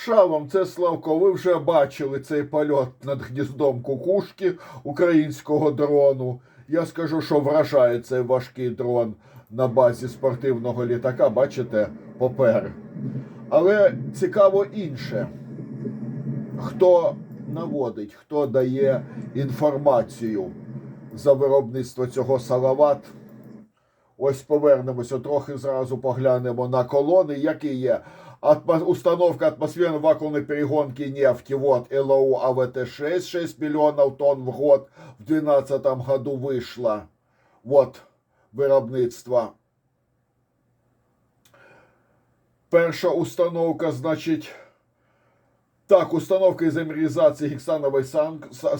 Шалом, це Славко. Ви вже бачили цей польот над гніздом кукушки українського дрону. Я скажу, що вражає цей важкий дрон на базі спортивного літака. Бачите, попер. Але цікаво інше. Хто наводить, хто дає інформацію за виробництво цього салават. Ось повернемося трохи зразу поглянемо на колони, які є. Атма... Установка атмосферной вакуумной перегонки нефти, вот, ЛОУ АВТ-6, 6 миллионов тонн в год в 2012 году вышло. Вот, виробництво. Перша установка, значить, так, установка изомеризации гексановой сан... с-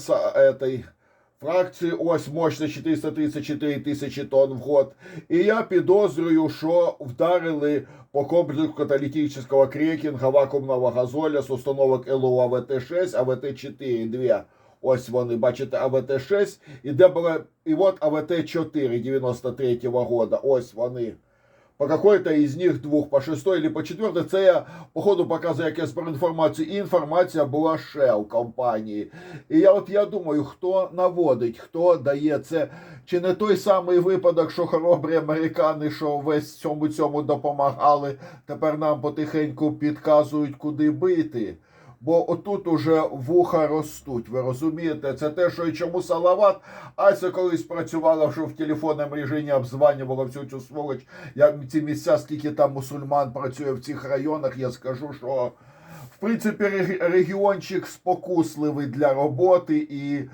фракції, ось мощно 434 тисячі тонн в год. І я підозрюю, що вдарили по комплексу каталітичного крекінга вакуумного газоля з установок ЛО АВТ-6, АВТ-4, 2. Ось вони, бачите, АВТ-6, і де і от АВТ-4 93-го года, ось вони. По какой-то из них двох, по шестой или по четвертой, це я по ходу показую, як я інформацію. І інформація була ще у компанії. І я от я думаю, хто наводить, хто дає це. Чи не той самий випадок, що хоробрі американи, що весь цьому цьому допомагали, тепер нам потихеньку підказують, куди бити. Бо отут уже вуха ростуть. Ви розумієте? Це те, що і чому Салават. Ася колись працювала, що в телефонному режимі обзванювала всю цю сволоч. Як ці місця, скільки там мусульман працює в цих районах, я скажу, що в принципі регіончик спокусливий для роботи і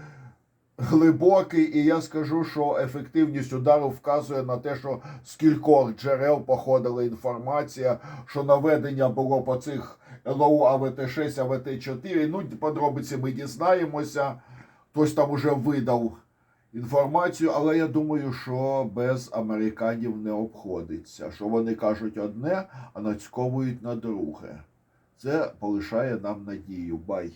глибокий. І я скажу, що ефективність удару вказує на те, що з кількох джерел походила інформація, що наведення було по цих ЛОУ АВТ-6, АВТ-4. Ну, подробиці ми дізнаємося. Хтось там уже видав інформацію, але я думаю, що без американів не обходиться. Що вони кажуть одне, а нацьковують на друге. Це полишає нам надію. Бай.